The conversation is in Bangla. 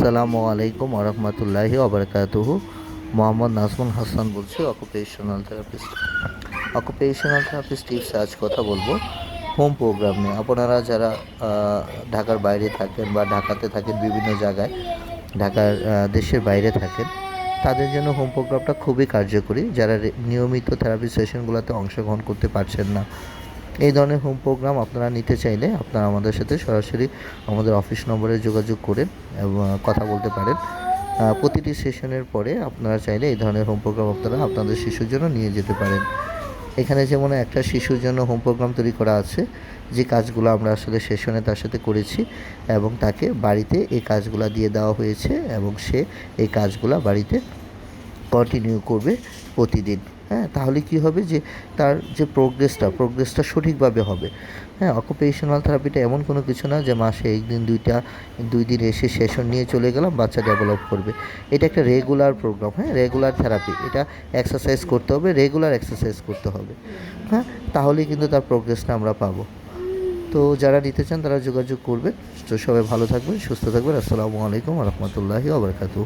আসসালামু আলাইকুম আরহামতুল্লাহি আবরকাতুহু মোহাম্মদ নাজমুল হাসান বলছি occupational therapist occupational therapist tips আজ কথা বলব। হোম প্রোগ্রাম নিয়ে। আপনারা যারা ঢাকার বাইরে থাকেন বা ঢাকাতে থাকেন বিভিন্ন জায়গায়, ঢাকার দেশের বাইরে থাকেন, তাদের জন্য হোম প্রোগ্রামটা খুবই কার্যকরী। যারা নিয়মিত থেরাপি সেশনগুলোতে অংশগ্রহণ করতে পারছেন না এই ধরনের হোম প্রোগ্রাম আপনারা নিতে চাইলে আপনারা আমাদের সাথে সরাসরি আমাদের অফিস নম্বরে যোগাযোগ করে কথা বলতে পারেন। প্রতিটি সেশনের পরে আপনারা চাইলে এই ধরনের হোম প্রোগ্রাম আপনারা আপনাদের শিশুর জন্য নিয়ে যেতে পারেন। এখানে যেমন একটা শিশুর জন্য হোম প্রোগ্রাম তৈরি করা আছে, যে কাজগুলো আমরা আসলে সেশনে তার সাথে করেছি এবং তাকে বাড়িতে এই কাজগুলো দিয়ে দেওয়া হয়েছে এবং সে এই কাজগুলো বাড়িতে কন্টিনিউ করবে প্রতিদিন। হ্যাঁ তাহলে কি হবে যে তার যে প্রোগ্রেসটা প্রোগ্রেসটা সঠিকভাবে হবে। হ্যাঁ অকুপেশনাল থেরাপিটা এমন কোনো কিছু না যে মাসে একদিন, দুইটা, দুই দিন এসে সেশন নিয়ে চলে গেলাম, বাচ্চা ডেভেলপ করবে। এটা একটা রেগুলার প্রোগ্রাম হ্যাঁ রেগুলার থেরাপি এটা এক্সারসাইজ করতে হবে রেগুলার এক্সারসাইজ করতে হবে। হ্যাঁ তাহলেই কিন্তু তার প্রোগ্রেসটা আমরা পাবো। তো যারা নিতে চান তারা যোগাযোগ করবেন তো সবাই ভালো থাকবেন, সুস্থ থাকবেন। আসসালামু আলাইকুম রহমতুল্লাহি আবরকাতু